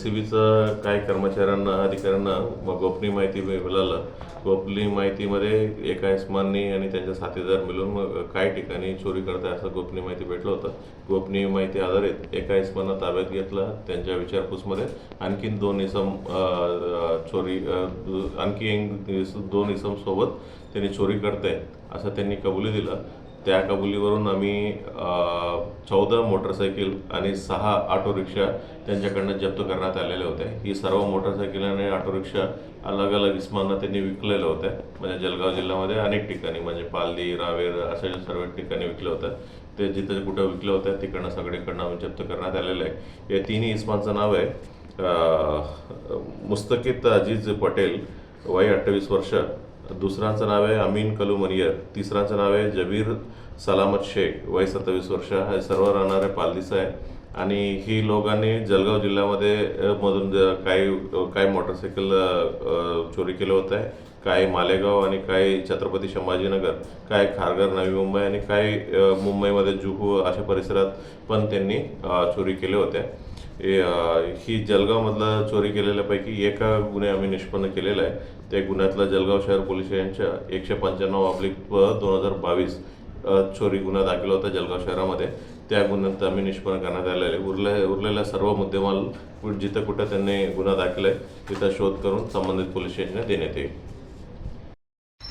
C बीचं काही कर्मचाऱ्यांना अधिकाऱ्यांना गोपनीय माहिती मिळालं. गोपनीय माहितीमध्ये एका इस्माननी आणि त्यांच्या साथीदार मिळून मग काही ठिकाणी चोरी करताय असं गोपनीय माहिती भेटलं होतं. गोपनीय माहिती आधारित एका इस्मानं ताब्यात घेतलं त्यांच्या विचारपूसमध्ये. आणखीन दोन इसम चोरी आणखी दोन इसमसोबत त्यांनी चोरी करते असं त्यांनी कबुली दिलं. त्या कबुलीवरून आम्ही चौदा मोटरसायकल आणि सहा ऑटो रिक्षा त्यांच्याकडनं जप्त करण्यात आलेले होते ही सर्व मोटरसायकल आणि ऑटो रिक्षा अलग अलग इस्मांना त्यांनी विकलेल्या होत्या. म्हणजे जळगाव जिल्ह्यामध्ये अनेक ठिकाणी म्हणजे पालदी रावेर अशा सर्व ठिकाणी विकल्या होत्या. ते जिथे कुठं विकल्या होत्या तिकडनं सगळीकडनं आम्ही जप्त करण्यात आलेलं आहे. या तिन्ही इस्मांचं नाव आहे मुस्तकीत मुस्तकित अजीज पटेल वय अठ्ठावीस वर्ष दुसऱ्यांचं नाव आहे अमीन कलू मरियर तिसऱ्यांचं नाव आहे जबीर सलामत शेख. वय सत्तावीस वर्ष हे सर्व राहणारे पालदीस आहे. आणि ही लोकांनी जळगाव जिल्ह्यामध्ये मधून काही काही मोटरसायकल चोरी केलं होतं आहे. काही मालेगाव आणि काही छत्रपती संभाजीनगर काही खारघर नवी मुंबई आणि काही मुंबईमध्ये जुहू अशा परिसरात पण त्यांनी चोरी केल्या होत्या ही जलगावमधला चोरी केलेल्यापैकी एका गुन्हे आम्ही निष्पन्न केलेला आहे. त्या गुन्ह्यातला जळगाव शहर पोलीस स्टेशनच्या एकशे पंच्याण्णव ऑब्लिक दोन हजार बावीस चोरी गुन्हा दाखल होता जळगाव शहरामध्ये. त्या गुन्ह्यात आम्ही निष्पन्न करण्यात आलेले उरले उरलेल्या सर्व मुद्देमाल जिथं कुठं त्यांनी गुन्हा दाखल आहे तिथं शोध करून संबंधित पोलीस स्टेशनला देण्यात येईल.